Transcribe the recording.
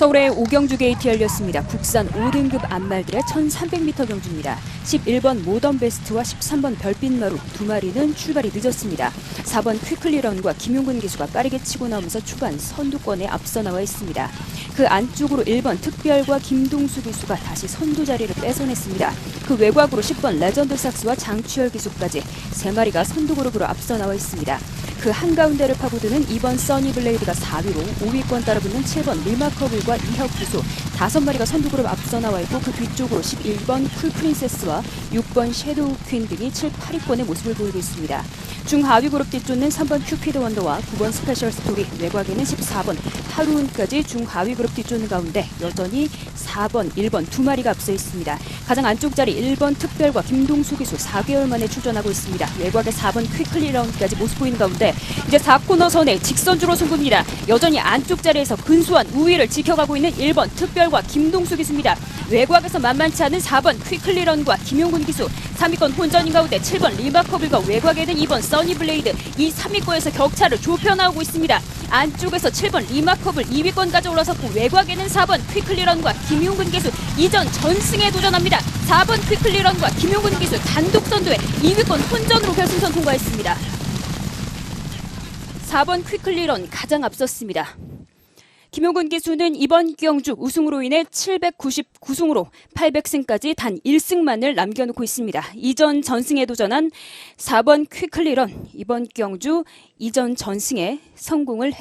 서울의 오경주 게이트 열렸습니다. 국산 5등급 안말들의 1300m 경주입니다. 11번 모던 베스트와 13번 별빛마루 두 마리는 출발이 늦었습니다. 4번 퀴클리런과 김용근 기수가 빠르게 치고 나오면서 초반 선두권에 앞서 나와 있습니다. 그 안쪽으로 1번 특별과 김동수 기수가 다시 선두 자리를 뺏어냈습니다. 그 외곽으로 10번 레전드 삭스와 장추열 기수까지 세 마리가 선두 그룹으로 앞서 나와 있습니다. 그 한가운데를 파고드는 2번 써니블레이드가 4위로 5위권 따라붙는 7번 리마커블과 이혁 기수 다섯 마리가 선두그룹 앞서 나와 있고 그 뒤쪽으로 11번 쿨 프린세스와 6번 섀도우 퀸 등이 7, 8위권의 모습을 보이고 있습니다. 중하위 그룹 뒤쫓는 3번 큐피드 원더와 9번 스페셜 스토리 외곽에는 14번 하루운까지 중하위 그룹 뒤쫓는 가운데 여전히 4번, 1번 두 마리가 앞서 있습니다. 가장 안쪽 자리 1번 특별과 김동수 기수 4개월 만에 출전하고 있습니다. 외곽에 4번 퀴클리 라운드까지 모습 보이는 가운데 이제 4코너 선에 직선주로 승부입니다. 여전히 안쪽 자리에서 근소한 우위를 지켜가 고 있는 1번 특별과 김동수 기수입니다. 외곽에서 만만치 않은 4번 퀴클리런과 김용군 기수 3위권 혼전인 가운데 7번 리마커블과 외곽에는 2번 써니블레이드 이 3위권에서 격차를 좁혀 나오고 있습니다. 안쪽에서 7번 리마커블 2위권까지 올라섰고 외곽에는 4번 퀴클리런과 김용근 기수 이전 전승에 도전합니다. 4번 퀴클리런과 김용근 기수 단독 선두에 2위권 혼전으로 결승선 통과했습니다. 4번 퀴클리런 가장 앞섰습니다. 김용근 기수는 이번 경주 우승으로 인해 799승으로 800승까지 단 1승만을 남겨놓고 있습니다. 이전 전승에 도전한 4번 퀴클리런 이번 경주 이전 전승에 성공을 했습니다.